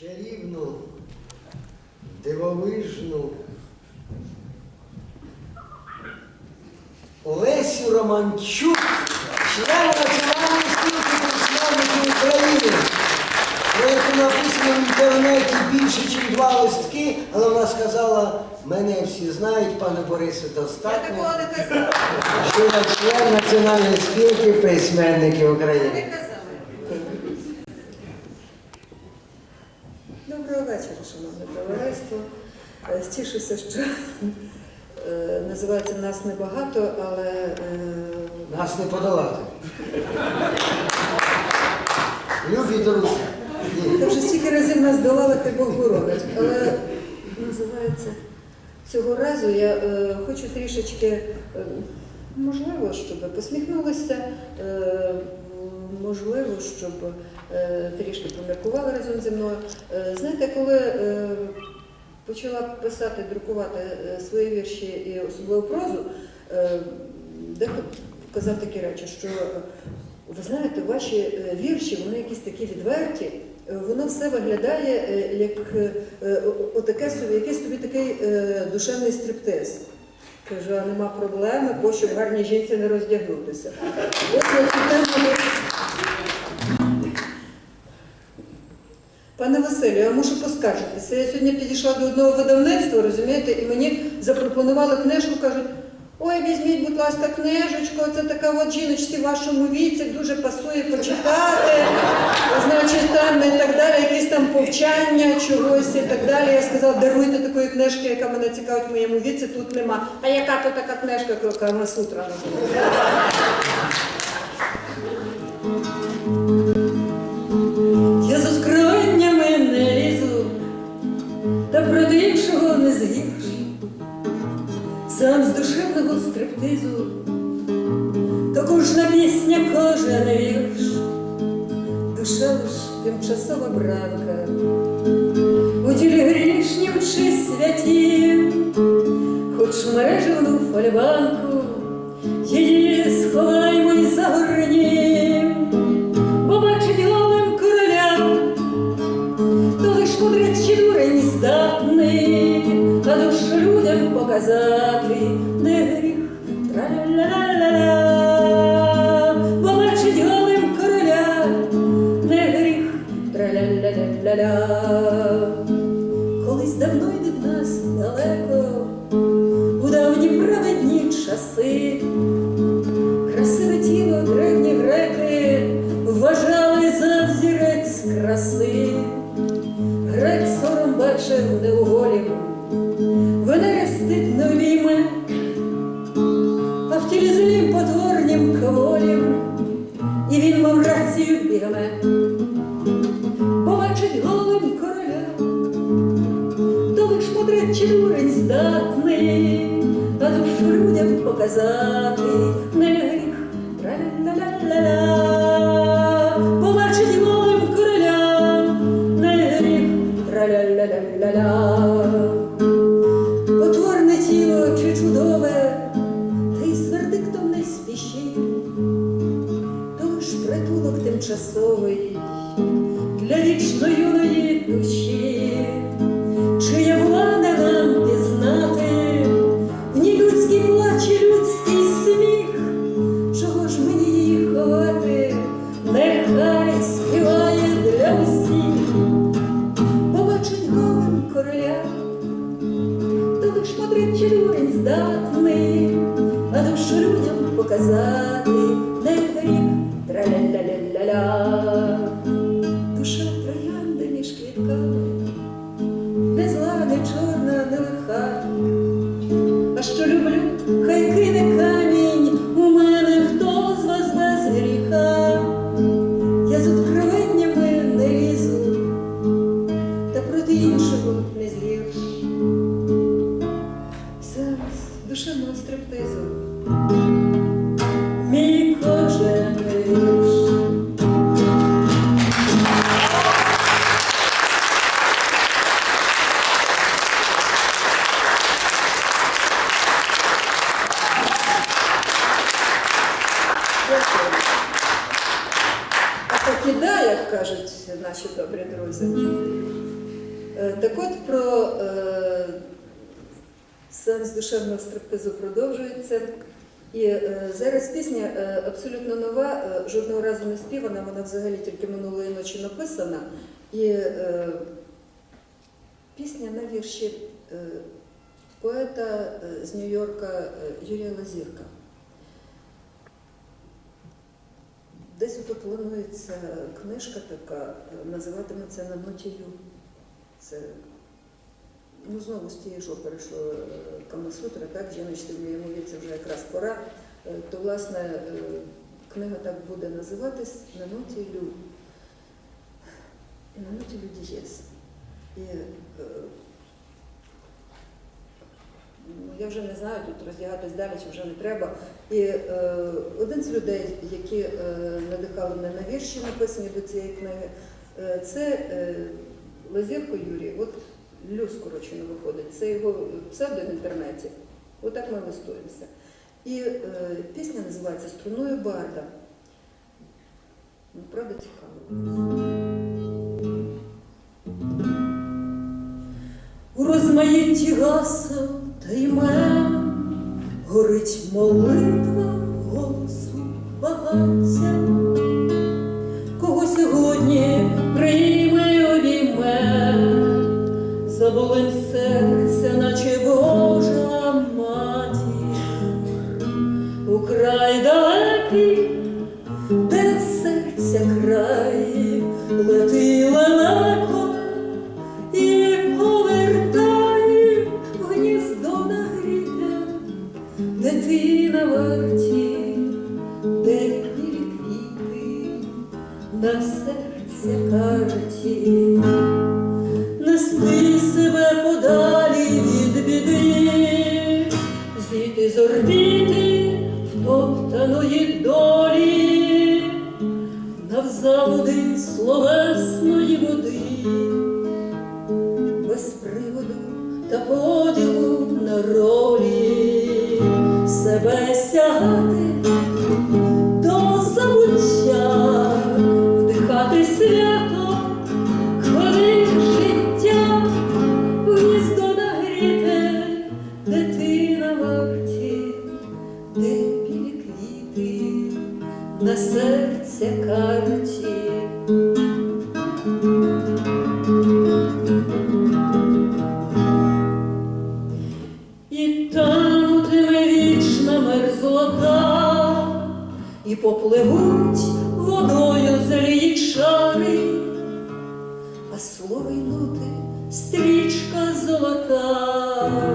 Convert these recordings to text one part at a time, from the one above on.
чарівну, дивовижну Олесю Романчук, члена Національної спілки письменників України, про яку написано в інтернеті більше, ніж два листки, але вона сказала, мене всі знають, пане Борисе, Я достатньо. такого не казала. Що я член Національної спілки письменників України. Товариство. Е, Тішуся, що е, називається нас небагато, але е, Нас не подолати. Любі друзі. Та вже стільки разів нас долали, хай Бог боронить. Але називається цього разу я е, хочу трішечки, е, можливо, щоб посміхнулися, е, можливо, щоб трішки поміркували разом зі мною. Е, знаєте, коли е, почала писати, друкувати е, свої вірші і особливо прозу, е, дехто казав такі речі, що е, ви знаєте, ваші е, вірші, вони якісь такі відверті, е, воно все виглядає е, як е, е, отаке собі, якийсь тобі такий е, душевний стриптиз. Кажу, а нема проблеми, бо щоб гарній жінці не роздягнутися. Пане Василю, я мушу поскаржитися. Я сьогодні підійшла до одного видавництва, розумієте, і мені запропонували книжку, кажуть, ой, візьміть, будь ласка, книжечку, це така от жіночці в вашому віці, дуже пасує почитати, значить, там і так далі, якісь там повчання чогось і так далі. Я сказала, даруйте такої книжки, яка мене цікавить в моєму віці, тут нема. А яка то така книжка, Камасутра? Я з Душевного стриптизу, то кожна пісня, кожен вірш, душа лиш тимчасова бранка, у тілі грішнім чи святім, хоч мережевну фольбанку, її сховаймо й загорнім. Побачить голим королям, то лиш мудрець дурень здатний, а душу людям показати Тра-ля-ля-ля-ля-ля. Колись показати не гріх. Побачить голим королям не гріх. Потворне тіло чи чудове, та й з вердиктом не спіши, то ж притулок тимчасовий для вічно юної душі, здатний, а душу людям показати не гріх. Тра-ля-ля-ля-ля-ля. Душа троянди між квітками, не зла, не чорна, не лиха. А що кажуть наші добрі друзі. Е, Так от про е, сеанс душевного стриптизу продовжується. І е, зараз пісня е, абсолютно нова, е, жодного разу не співана, вона взагалі тільки минулої ночі написана. І е, пісня на вірші е, поета з Нью-Йорка Юрія Лазірка. Десь тут планується книжка така, називатиметься на ноті Ю. Це ну, знову з тієї що е, Камасутра, так, жіночці в моєму віці вже якраз пора. Е, То, власне, е, книга так буде називатись на ноті Лю. На ноті Лю дієс. І ну, я вже не знаю, тут роздягатись далі чи вже не треба. І е, один з людей, які е, надихали мене на вірші, написані до цієї книги, е, це е, Лазірко Юрій. От Лю скорочено виходить. Це його псевдо в інтернеті. Отак ми листуємося. І е, пісня називається Струною Барда. Правда, цікаво. У розмаїтті гасел та імен горить молитва голосу багаття. Де білі квіти, на серця карті, нести себе від біди, зійти з орбіти втоптаної долі, навзаводи словесної води без приводу та поділу на свято, хвилин життя, гніздо нагріте, де ти на варті, де білі квіти на серця карті. І танутиме вічна мерзлота, і попливуть водою злі шари, а слово й ноти стрічка золота,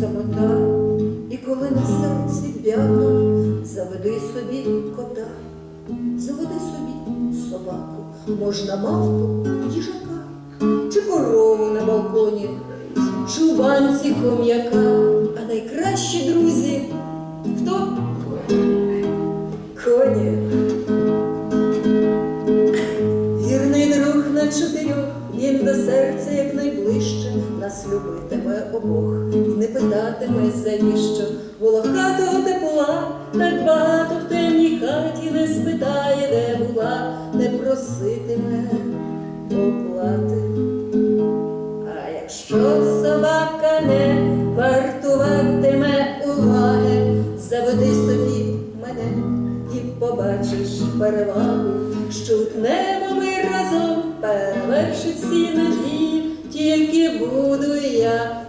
самота, і коли на серці бяко, заведи собі кота, заведи собі собаку, можна мавпу, їжака, чи корову на балконі, чи у банці хом'яка, а найкращі друзі хто? Коні. Вірний друг на чотирьох, він до серця як найближче, нас любитиме обох, не питатиме завіщо, волохатого тепла, так багато в темній хаті не спитає, де була, не проситиме оплати. А якщо собака не вартуватиме уваги, заведи собі мене і побачиш перевагу, що утнемо ми разом перевершить всі надії, тільки буду я